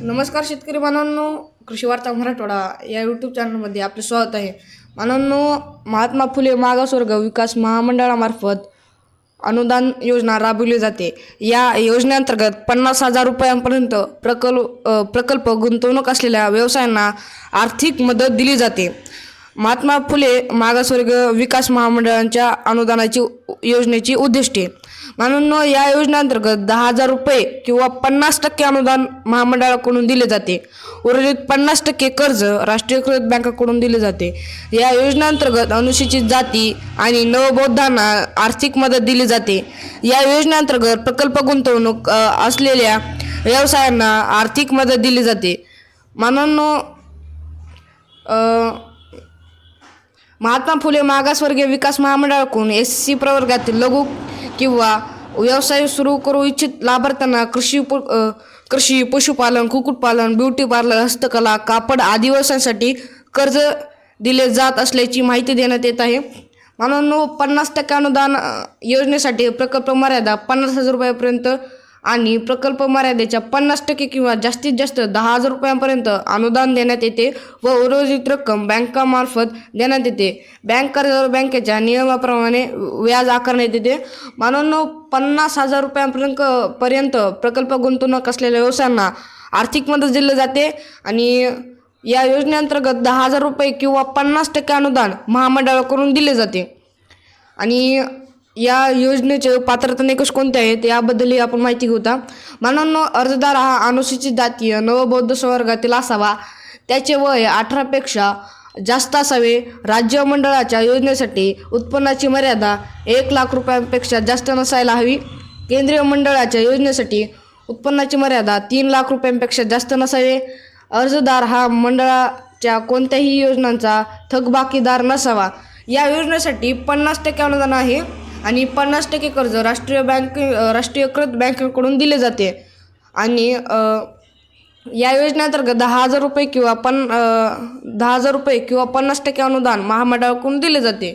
नमस्कार शेतकरी बांधवांनो कृषी वार्ता मराठवाडा या यूट्यूब चॅनलमध्ये आपले स्वागत आहे. बांधवांनो महात्मा फुले मागासवर्ग विकास महामंडळामार्फत अनुदान योजना राबवली जाते. या योजनेअंतर्गत पन्नास हजार रुपयांपर्यंत प्रकल्प प्रकल्प गुंतवणूक असलेल्या व्यवसायांना आर्थिक मदत दिली जाते. महात्मा फुले मागासवर्ग विकास महामंडळांच्या अनुदानाची योजनेची उद्दिष्टे. म्हणून या योजनेअंतर्गत दहा हजार रुपये किंवा पन्नास टक्के अनुदान महामंडळाकडून दिले जाते. उर्वरित पन्नास टक्के कर्ज राष्ट्रीयकृत बँकाकडून दिले जाते. या योजनेअंतर्गत अनुसूचित जाती आणि नवबौद्धांना आर्थिक मदत दिली जाते. या योजनेअंतर्गत प्रकल्प गुंतवणूक असलेल्या व्यवसायांना आर्थिक मदत दिली जाते. म्हणून महात्मा फुले मागासवर्गीय विकास महामंडळाकडून एस सी प्रवर्गातील लघु किंवा व्यवसाय सुरू करू इच्छित लाभार्थ्यांना कृषी उप कृषी पशुपालन कुक्कुटपालन ब्युटी पार्लर हस्तकला कापड आदी व्यवसायांसाठी कर्ज दिले जात असल्याची माहिती देण्यात येत आहे. म्हणून पन्नास टक्के अनुदान योजनेसाठी प्रकल्प मर्यादा पन्नास हजार रुपयापर्यंत आणि प्रकल्प मर्यादेच्या पन्नास टक्के किंवा जास्तीत जास्त दहा हजार रुपयांपर्यंत अनुदान देण्यात येते व उर्वरित रक्कम बँकामार्फत देण्यात येते. बँक रिझर्व्ह बँकेच्या नियमाप्रमाणे व्याज आकारण्यात येते. म्हणून पन्नास हजार रुपयांपर्यंत पर्यंत प्रकल्प गुंतवणूक असलेल्या व्यवसायांना आर्थिक मदत दिली जाते आणि या योजनेअंतर्गत दहा हजार रुपये किंवा पन्नास टक्के अनुदान महामंडळाकडून दिले जाते. आणि या योजनेचे पात्रता निकष कोणते आहेत याबद्दलही आपण माहिती घेऊता म्हणून अर्जदार हा अनुसूचित जातीय नवबौद्ध संवर्गातील असावा. त्याचे वय अठरापेक्षा जास्त असावे. राज्य मंडळाच्या योजनेसाठी उत्पन्नाची मर्यादा एक लाख रुपयांपेक्षा जास्त नसायला हवी. केंद्रीय मंडळाच्या योजनेसाठी उत्पन्नाची मर्यादा तीन लाख रुपयांपेक्षा जास्त नसावे. अर्जदार हा मंडळाच्या कोणत्याही योजनांचा थकबाकीदार नसावा. या योजनेसाठी पन्नास टक्के अनुदान आहे. आणि पन्नास टक्के कर्ज राष्ट्रीय बँक राष्ट्रीयकृत बँकेकडून दिले जाते. आणि या योजनेअंतर्गत दहा हजार रुपये किंवा पन दहा हजार रुपये किंवा पन्नास टक्के अनुदान महामंडळाकडून दिले जाते.